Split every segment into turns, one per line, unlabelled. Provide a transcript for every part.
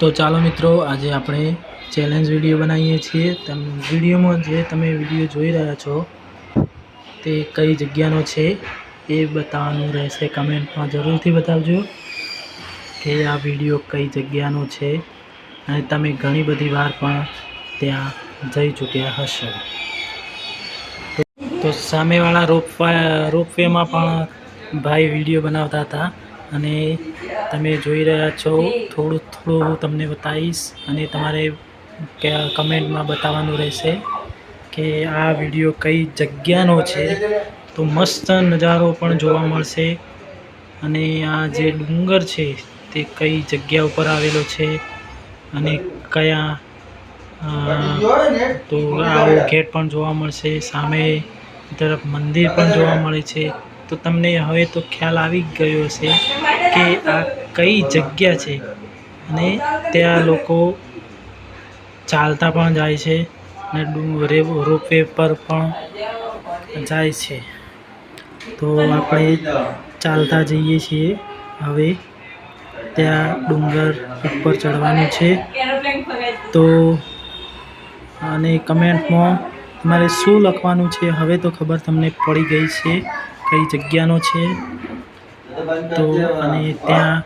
તો ચાલો મિત્રો, આજે આપણે ચેલેન્જ વીડિયો બનાવીએ છીએ. તમ, વિડીયોમાં જે તમે વીડિયો જોઈ રહ્યા છો, તે કઈ જગ્યાનો છે, એ બતાવવાનું રહેશે કમેન્ટમાં જરૂરથી બતાવજો કે આ વીડિયો કઈ જગ્યાનો છે અને તમે ઘણી બધી વાર પણ ત્યાં જઈ ચૂક્યા હશો. તો સામેવાળા રોપવા રોપવેમાં પણ ભાઈ વીડિયો બનાવતા હતા. અને તમે જોઈ રહ્યા છો, થોડું થોડું હું તમને બતાવીશ અને તમારે કમેન્ટમાં બતાવવાનું રહેશે કે આ વીડિયો કઈ જગ્યાનો છે. તો મસ્ત નજારો પણ જોવા મળશે અને આ જે ડુંગર છે તે કઈ જગ્યા ઉપર આવેલો છે અને કયા તો આવો ગેટ પણ જોવા મળશે. સામે તરફ મંદિર પણ જોવા મળે છે. તો તમને હવે તો ખ્યાલ આવી ગયો હશે કે આ કઈ જગ્યા છે અને ત્યાં લોકો ચાલતા પણ જાય છે અને રોપવે પર પણ જાય છે. તો આપણે ચાલતા જઈએ છીએ. હવે ત્યાં ડુંગર ઉપર ચડવાનું છે. તો અને કમેન્ટમાં તમારે શું લખવાનું છે? હવે તો ખબર તમને પડી ગઈ છે. કઈ જગ્યાનો છે? તો અને ત્યાં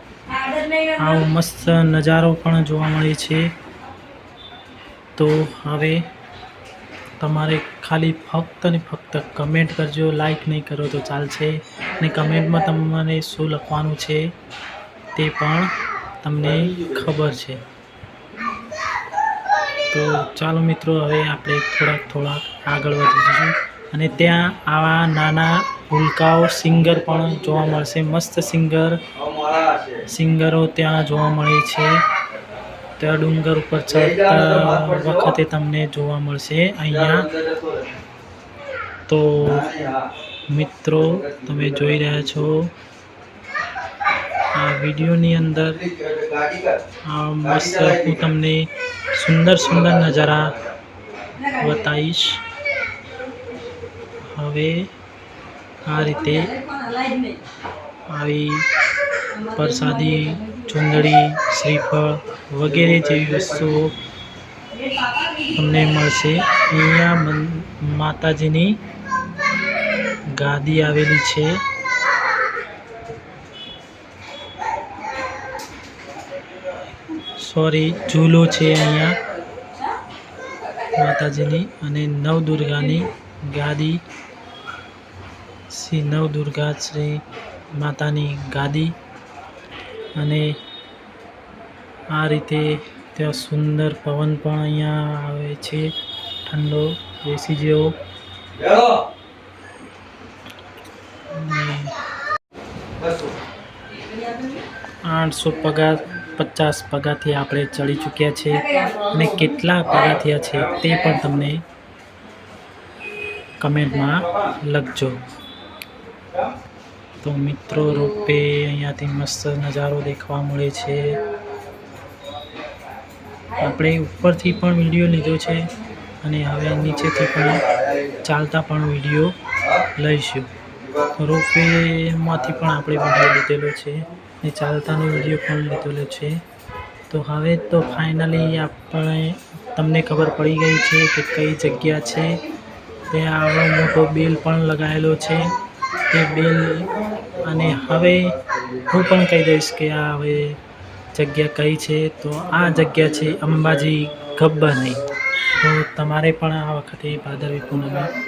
આવો મસ્ત નજારો પણ જોવા મળે છે. તો હવે તમારે ખાલી ફક્ત ને ફક્ત કમેન્ટ કરજો લાઈક નહીં કરો તો ચાલશે. અને કમેન્ટમાં તમારે શું લખવાનું છે તે પણ તમને ખબર છે. તો ચાલો મિત્રો, હવે આપણે થોડાક થોડાક આગળ વધીશું. અને ત્યાં આવા નાના ભૂલકાઓ સિંગર પણ જોવા મળશે. મસ્ત સિંગર સિંગરો ત્યાં જોવા મળે છે. ત્યાં ડુંગર ઉપર ચડતા વખતે તમને જોવા મળશે અહીંયા. તો મિત્રો, તમે જોઈ રહ્યા છો આ વિડીયોની અંદર. મસ્ત હું તમને સુંદર સુંદર નજારા બતાવીશ. હવે આ રીતે આવી પ્રસાદી, ચુંદડી, શ્રીફળ વગેરે જેવી વસ્તુઓ તમને મળશે. અહીંયા માતાજીની ગાદી આવેલી છે. સોરી, ઝૂલો છે અહીંયા માતાજીની અને નવદુર્ગાની ગાદી શ્રી નવદુર્ગા શ્રી માતાની ગાદી અને આ રીતે ત્યાં સુંદર પવન પણ અહીંયા આવે છે. ઠંડો એસી જેવો. આઠસો પગાર પચાસ પગાથી આપણે ચડી ચૂક્યા છે અને કેટલા પગારથિયા છે તે પણ તમને કમેન્ટમાં લખજો. તો મિત્રો રોપે અહીંયાથી મસ્ત નજારો દેખવા મળે છે. આપણે ઉપરથી પણ વીડિયો લીધો છે અને હવે નીચેથી પણ ચાલતા પણ વીડિયો લઈશું. રોપવેમાંથી પણ આપણે વીડિયો લીધેલો છે અને ચાલતાનો વીડિયો પણ લીધેલો છે. તો હવે તો ફાઇનલી આપણે તમને ખબર પડી ગઈ છે કે કઈ જગ્યા છે. ત્યાં આવડો મોટો બેલ પણ લગાવેલો છે. તે બેલ અને હવે હું પણ કહી દઈશ કે આ હવે જગ્યા કઈ છે? તો આ જગ્યા છે અંબાજી ગબ્બરની તો તમારે પણ આ વખતે ભાદરવી પૂનમે